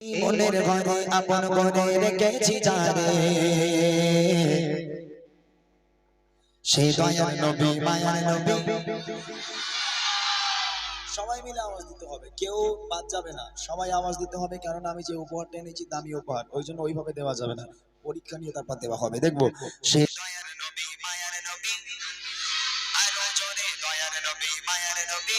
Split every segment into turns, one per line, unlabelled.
মনের ঘরে আপন করে রেখেছি সে নবী নবী। সবাই মিলে আওয়াজ দিতে হবে, কেউ বাদ যাবে না। সবাই আওয়াজ দিতে হবে কারণ আমি যে উপহারটা এনেছি দামি উপহার, ওই জন্য ওইভাবে দেওয়া যাবে না। পরীক্ষা নিয়ে তারপর দেওয়া হবে, দেখব। সে দয়ার নবী, মায়ার নবী। দয়ার নবী, মায়ার নবী।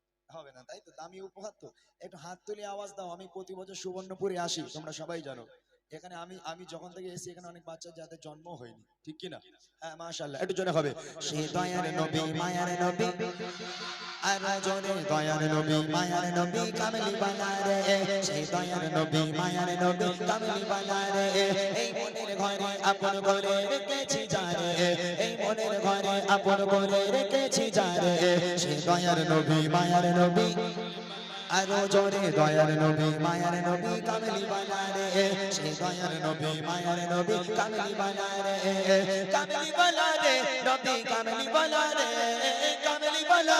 হবে না, তাই তো? দামি উপহার তো। একটু হাত তুলে আওয়াজ দাও, আমি প্রতি বছর সুবর্ণপুরে আসি, তোমরা সবাই জানো। এখানে আমি আমি যখন থেকে এসেছি, এখানে অনেক বাচ্চা যাদের জন্ম হয়নি। ঠিক কিনা? হ্যাঁ মাশাআল্লাহ, একটু জোরে হবে। সে নবী নবী। আর জোরে দয়ার নবী, মায়ার নবী কামলি বালা রে সেই দয়ার নবী, মায়ার নবী কামলি বালা রে এই মনের ঘরে আপন করে রেখেছি জানে এই মনের ঘরে আপন করে রেখেছি জানে সেই দয়ার নবী, মায়ার নবী, আরও জোরে দয়ার নবী, মায়ার নবী কামলি বালা রে সেই দয়ার নবী, মায়ার নবী কামলি বালা রে কামলি বালা রে নবী কামলি বালা রে কামলি বালা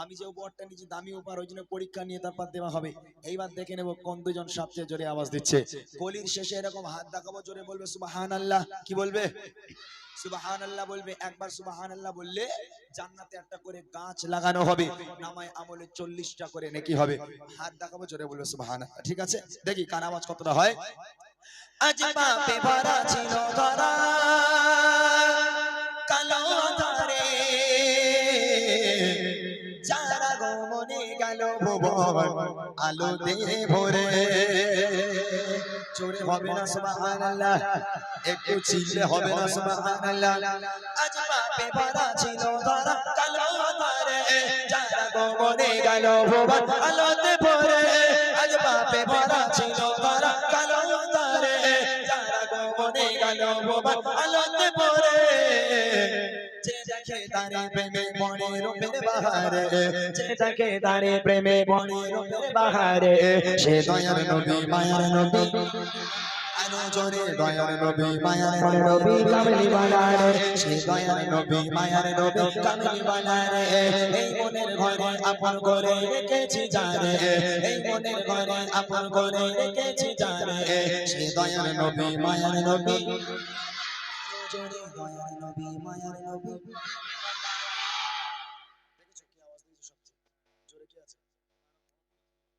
আমি যে উপহারটা নিয়েছি, দামি উপহার, ওই জন্য পরীক্ষা নিয়ে তারপর দেওয়া হবে। এইবার দেখে নেব কোন দুজন সবচেয়ে জোরে আওয়াজ দিচ্ছে। কলির শেষে এরকম হাত দেখাবো, জোরে বলবে সুবাহান আল্লাহ কি বলবে? আল্লাহ বলবে, একবার আল্লাহ বললে একটা করে গাছ লাগানো হবে। নামায় আমলে চল্লিশটা করে হবে। হাত দেখাবো, জোরে ঠিক আছে? দেখি কার আওয়াজ কতটা হয়। গেল ভুবন আলো দিয়ে ভরে। চোরে হবে না সুবহানাল্লাহ। একটু চিল্লে হবে না সুবহানাল্লাহ। আজ পাপে ভরা ছিল ধরা কালো ধারে যারা গমনে গেল ভুবন আলোতে ভরে। আজ পাপে ভরা ছিল ধরা কালো ধারে যারা গমনে গেল ভুবন আলোতে ভরে। যে তারে প্রেমে মনে রূপের বাহারে। যে তারে প্রেমে মনে রূপের বাহারে। সে দয়ার নবী মায়ার নবী। জোরে দয়ার নবী মায়ার নবী কামলি বানারে। সে দয়ার নবী মায়ার নবী কামলি বানারে। এই মনের ঘরে আপন করে রেখেছি জানে এই মনের ঘরে আপন করে রেখেছি জানে সে দয়ার নবী মায়ার নবী। আরও জোরে নবী মায়ার নবী। দেখেছ কি আওয়াজ দিয়েছে সবচেয়ে? জোরে কি আছে?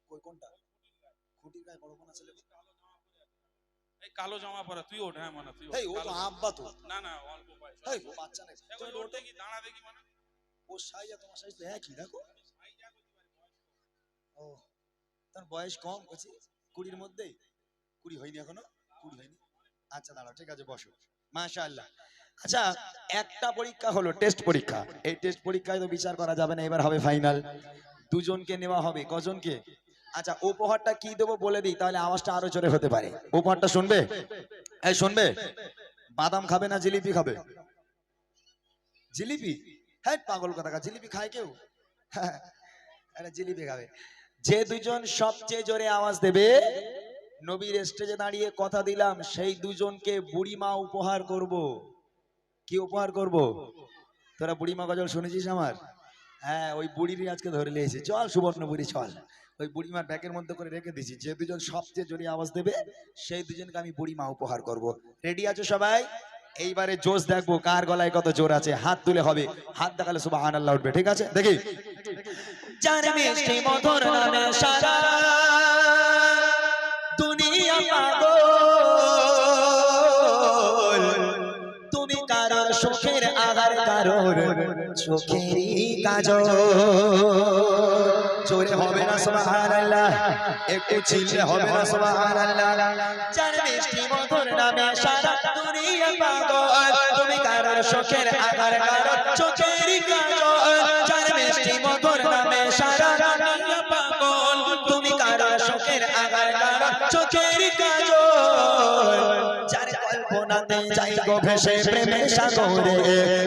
কই কোনটা? খুঁটির গায়ে বড় কোন আছে
এই কালো জামা পরা তুই ওঠ হ্যাঁ মানে তুই
এই ও তো আব্বা তো।
না না অল্প বয়স।
এই বাচ্চা নাই
ওর
ওটা
দাঁড়া দেখি মানে
ও সাইজ তোমার সাইজ তো একই দেখো। ও তার বয়স কম কুড়ির মধ্যেই। কুড়ি হয়নি এখনও? কুড়ি হয়নি। আচ্ছা দাঁড়াও ঠিক আছে বসো। মাশাআল্লাহ। আচ্ছা একটা পরীক্ষা হলো টেস্ট পরীক্ষা। এই টেস্ট পরীক্ষায় তো বিচার করা যাবে না, এবার হবে ফাইনাল দুজনকে নেওয়া হবে, কজনকে? আচ্ছা উপহারটা কি দেবো বলে দিই, তাহলে আওয়াজটা আরও জোরে হতে পারে। উপহারটা শুনবে? এই শুনবে? বাদাম খাবে না জিলিপি খাবে? জিলিপি? হ্যাঁ পাগল কথা জিলিপি খায় কেউ? হ্যাঁ আরে জিলিপি খাবে। যে দুজন সবচেয়ে জোরে আওয়াজ দেবে নবীর স্টেজে দাঁড়িয়ে কথা দিলাম, সেই দুজনকে বুড়িমা উপহার করব। কি উপহার করব? তোরা বুড়িমা গজল শুনেছিস আমার? হ্যাঁ ওই বুড়িরই আজকে ধরে নিয়েছি। চল সুবর্ণ বুড়ি চল। ওই বুড়িমার ব্যাগের মধ্যে করে রেখে দিছি যে দুজন সবচেয়ে জোরে আওয়াজ দেবে, সেই দুজনকে আমি বুড়িমা উপহার করব। রেডি আছো সবাই? এইবারে জোশ দেখব কার গলায় কত জোর আছে। হাত তুলে হবে। হাত দেখালে সুবাহান আল্লাহ উঠবে, ঠিক আছে? দেখি। যার মিষ্টি মধুর নামে সারা। দুনিয়া পাগল। তুমি কারোর সুখের আধার কারোর চোখেরই কাজল। জোরে হবে না সুবহানাল্লাহ। একটু চিল্লে হবে না সুবহানাল্লাহ। যার মিষ্টি মধুর নামে সারা দুনিয়া পাগল। তুমি কারোর সুখের আধার কারোর চোখেরই কাজল। যার মিষ্টি মধুর নামে সারা দুনিয়া পাগল। তুমি কারোর সুখের আধার কারোর চোখেরই কল্পনাতে যাই গো ভেসে প্রেমের সাগরে।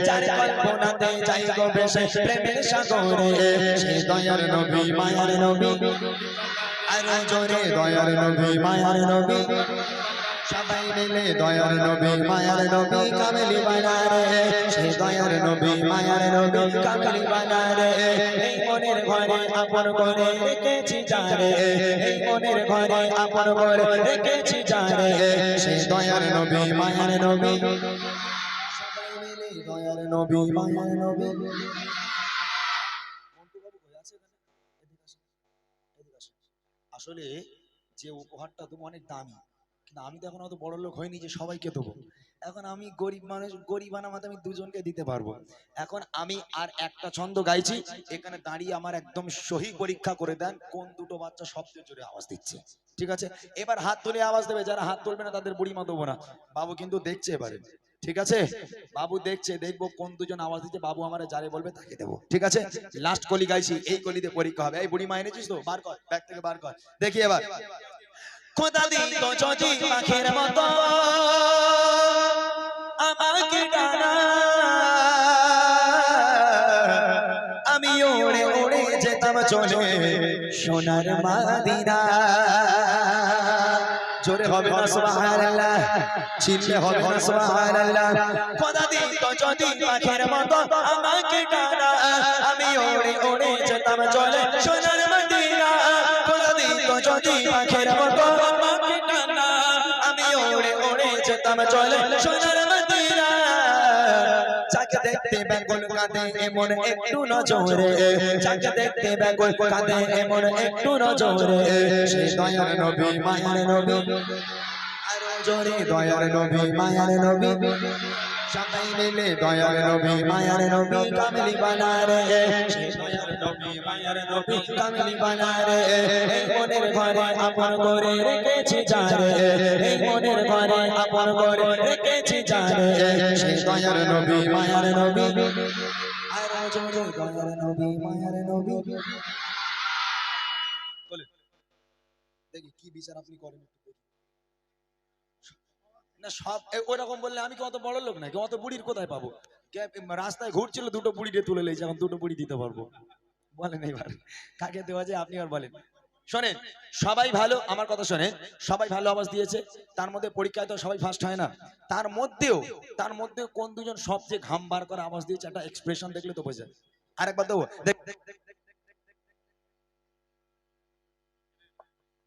যার কল্পনাতে যাই গো ভেসে প্রেমের সাগরে। সে দয়ার নবী, মায়ার নবী। আর জোরে দয়ার নবী, মায়ার নবী। সবাই মিলে দয়ার নবী, মায়ার নবী বানারে। সে দয়ার নবী, মায়ার নবী বানারে। এই মনের ঘরে আপন করে রেখেছি এই মনের ঘরে আপন করে রেখেছি যারে। সে দয়ার নবী, মায়ার নবী। সবাই মিলে দয়ার নবী, মায়ার নবী। আসলে যে উপহারটা তুমি অনেক দামি। কিন্তু আমি তো এখন অত বড় লোক হয়নি যে সবাইকে দেবো। এখন আমি গরিব মানুষ, গরিব আনামাতে আমি দুজনকে দিতে পারব। এখন আমি আর একটা ছন্দ গাইছি, এখানে দাঁড়িয়ে আমার একদম সহি পরীক্ষা করে দেন, কোন দুটো বাচ্চা সবচেয়ে জোরে আওয়াজ দিচ্ছে। ঠিক আছে? এবার হাত তুলে আওয়াজ দেবে, যারা হাত তুলবে না তাদের বুড়ি মা দেবো না। বাবু কিন্তু দেখছে এবারে। ঠিক আছে? বাবু দেখছে, দেখব কোন দুজন আওয়াজ দিচ্ছে, বাবু আমার যারে বলবে তাকে দেবো। ঠিক আছে? লাস্ট কলি গাইছি, এই কলিতে পরীক্ষা হবে। এই বুড়ি মা এনেছিস তো? বার কর ব্যাগ থেকে বার কর। দেখি এবার। খোদা দিত যদি পাখির মতো আমাকে ডানা আমি উড়ে উড়ে যেতাম চলে সোনার মাদিনা জোরে হবে না সুবহানাল্লাহ চিল্লে হবে না সুবহানাল্লাহ খোদা দিত যদি পাখির মতো আমাকে ডানা আমি উড়ে উড়ে যেতাম চলে সোনার যদি পাখির মতো আমাকে ডানা আমি উড়ে উড়ে যেতাম চলে সোনার মদিনা। যাকে দেখতে বেঙ্গল কাঁদে, এমন একটু নজরে। যাকে দেখতে বেঙ্গল কাঁদে, এমন একটু নজরে। দয়ার নবী, মায়ার নবী। আরও জোরে দয়ার নবী, মায়ার নবী। সবাই মিলে দয়ার নবী, মায়ার নবী কামলি নবী, মায়ার নবী। মায়ার নবী। দেখি কি বিচার আপনি করেন। না সব ওরকম বললে আমি কি অত বড় লোক নাকি? অত বুড়ির কোথায় পাবো? রাস্তায় ঘুরছিল দুটো বুড়ি দিয়ে তুলে লেগেছে এখন দুটো বুড়ি দিতে পারব। বলেন এবার কাকে দেওয়া যায় আপনি আর বলেন। শোনেন সবাই ভালো আমার কথা শোনেন সবাই ভালো আওয়াজ দিয়েছে তার মধ্যে পরীক্ষায় তো সবাই ফার্স্ট হয় না। তার মধ্যেও তার মধ্যে কোন দুজন সবচেয়ে ঘাম বার করে আওয়াজ দিয়েছে একটা এক্সপ্রেশন দেখলে তো বোঝা যায়। আরেকবার দেবো দেখ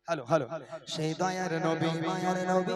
হ্যালো হ্যালো। সেই দয়ার নবী মায়ার নবী।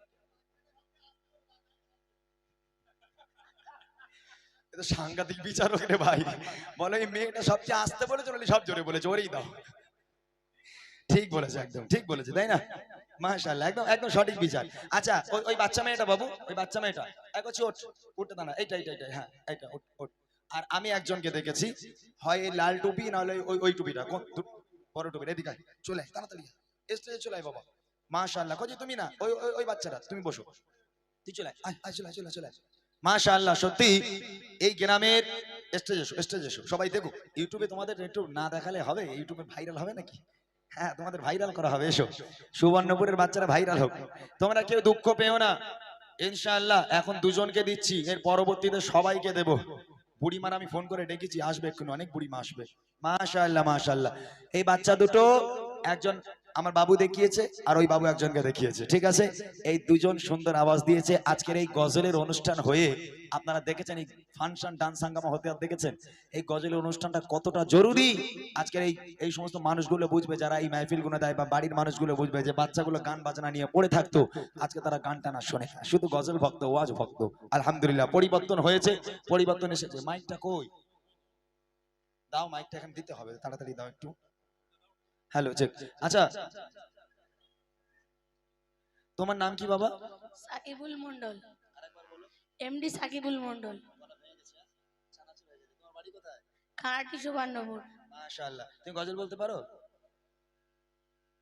এ তো সাংঘাতিক বিচারক রে ভাই। বলো এই মেয়েটা সবচেয়ে আসতে বলেছে বলে সব জোরে বলেছে? ওরেই দাও। ঠিক বলেছে একদম ঠিক বলেছে তাই না? মাশাআল্লাহ একদম একদম সঠিক বিচার। আচ্ছা ওই বাচ্চা মেয়েটা বাবু ওই বাচ্চা মেয়েটা এক হচ্ছে উঠতে দাঁড়া এইটা এইটা এইটা হ্যাঁ এইটা ওঠ আর আমি একজনকে দেখেছি হয় এই লাল টুপি নাহলে ওই ওই টুপিটা বড় টুপি এদিকে চলে তাড়াতাড়ি স্টেজে চলে আয় বাবা। মাশাআল্লাহ কজি তুমি না ওই ওই- বাচ্চাটা তুমি বসো। তুই চলে আয়, চলে চলে চলে আয়। মাশাআল্লাহ, সত্যি। এই গ্রামের স্টেজ স্টেজ সবাই দেখো ইউটিউবে তোমাদের একটু না দেখালে হবে? ইউটিউবে ভাইরাল হবে নাকি? হ্যাঁ তোমাদের ভাইরাল করা হবে, এসো। সুবর্ণপুরের বাচ্চারা ভাইরাল হোক। তোমরা কেউ দুঃখ পেও না। ইনশাআল্লাহ, এখন দুজনকে দিচ্ছি। এর পরবর্তীতে সবাইকে দেব। বুড়িমার আমি ফোন করে ডেকেছি, আসবে এক্ষুনি, অনেক বুড়িমা আসবে। মাশাআল্লাহ মাশাআল্লাহ। এই বাচ্চা দুটো একজন আমার বাবু দেখিয়েছে আর ওই বাবু একজনকে দেখিয়েছে, ঠিক আছে? এই দুজন সুন্দর আওয়াজ দিয়েছে। আজকের এই গজলের অনুষ্ঠান হয়ে আপনারা দেখেছেন এই ফাংশন, ডান্স, হাঙ্গামা হতে দেখেছেন? এই গজলের অনুষ্ঠানটা কতটা জরুরি? আজকের এই এই সমস্ত মানুষগুলো বুঝবে, যারা এই মাহফিলগুলো দেয় বা বাড়ির মানুষগুলো বুঝবে যে বাচ্চাগুলো গান বাজনা নিয়ে পড়ে থাকতো, আজকে তারা গানটা না শোনে শুধু গজল ভক্ত, ওয়াজ ভক্ত। আলহামদুলিল্লাহ, পরিবর্তন হয়েছে, পরিবর্তন এসেছে। মাইকটা কই? দাও মাইকটা এখন দিতে হবে, তাড়াতাড়ি দাও একটু। হ্যালো চেক আচ্ছা তোমার নাম কি বাবা?
সাকিবুল মন্ডল এমডি সাকিবুল মন্ডল খাঁটি সুবর্ণপুর।
মাশাআল্লাহ। তুমি গজল বলতে পারো?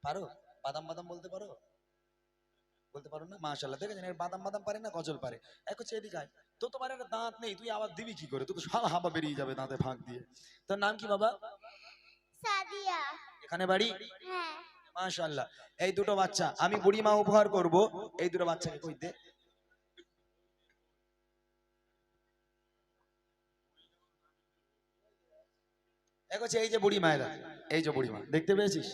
পারো? বাদাম বাদাম বলতে পারো? বলতে পারো না? মাশাআল্লাহ। দেখেছেন এর বাদাম বাদাম পারে না গজল পারে। এক হচ্ছে এদিকে আয়। তো তোমার একটা দাঁত নেই তুই আবার দিবি কি করে? তুই তো সব হাবা বেরিয়ে যাবে দাঁতে ফাঁক দিয়ে। তোর নাম কি বাবা?
সাদিয়া।
এখানে বাড়ি?
হ্যাঁ।
মাশাআল্লাহ। এই দুটো বাচ্চা আমি বুড়ি মা উপহার করব এই দুটো বাচ্চাকে কই দে? এই যে বুড়ি মায়েরা এই যে বুড়ি মা দেখতে পেয়েছিস?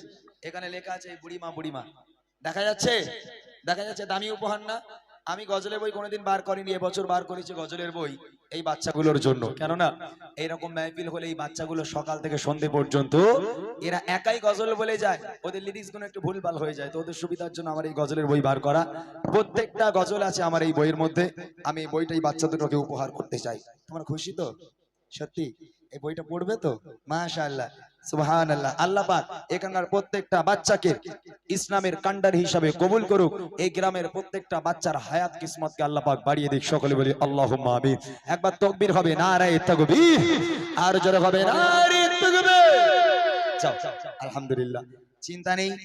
এখানে লেখা আছে এই বুড়ি মা বুড়ি মা দেখা যাচ্ছে? দেখা যাচ্ছে দামি উপহার না? আমি গজলের বই কোনোদিন বার করিনি এবছর বার করেছি গজলের বই। এই বাচ্চাগুলোর জন্য। কেননা এইরকম মাহফিল হলে এই বাচ্চাগুলো সকাল থেকে সন্ধে পর্যন্ত এরা একাই গজল বলে যায়। ওদের লিরিক্সগুলো একটু ভুলভাল হয়ে যায়। তো ওদের সুবিধার জন্য আমার এই গজলের বই বার করা। প্রত্যেকটা গজল আছে আমার এই বইয়ের মধ্যে। আমি এই বইটাই বাচ্চা দুটোকে উপহার করতে চাই। তোমার খুশি তো? সত্যি? এই বইটা পড়বে তো? মাশাআল্লাহ। সুহান আল্লাহ আল্লাহ পাক এখানকার প্রত্যেকটা বাচ্চাকে ইসলামের কান্ডার হিসাবে কবুল করুক। এই গ্রামের প্রত্যেকটা বাচ্চার হায়াত কিসমতকে আল্লাহ পাক বাড়িয়ে দিক। সকলে বলি আল্লাহ আমিন। একবার তকবির হবে, নারায়ে তাকবীর। আর জোরে হবে, নারায়ে তাকবীর। যাও। আলহামদুলিল্লাহ। চিন্তা নেই।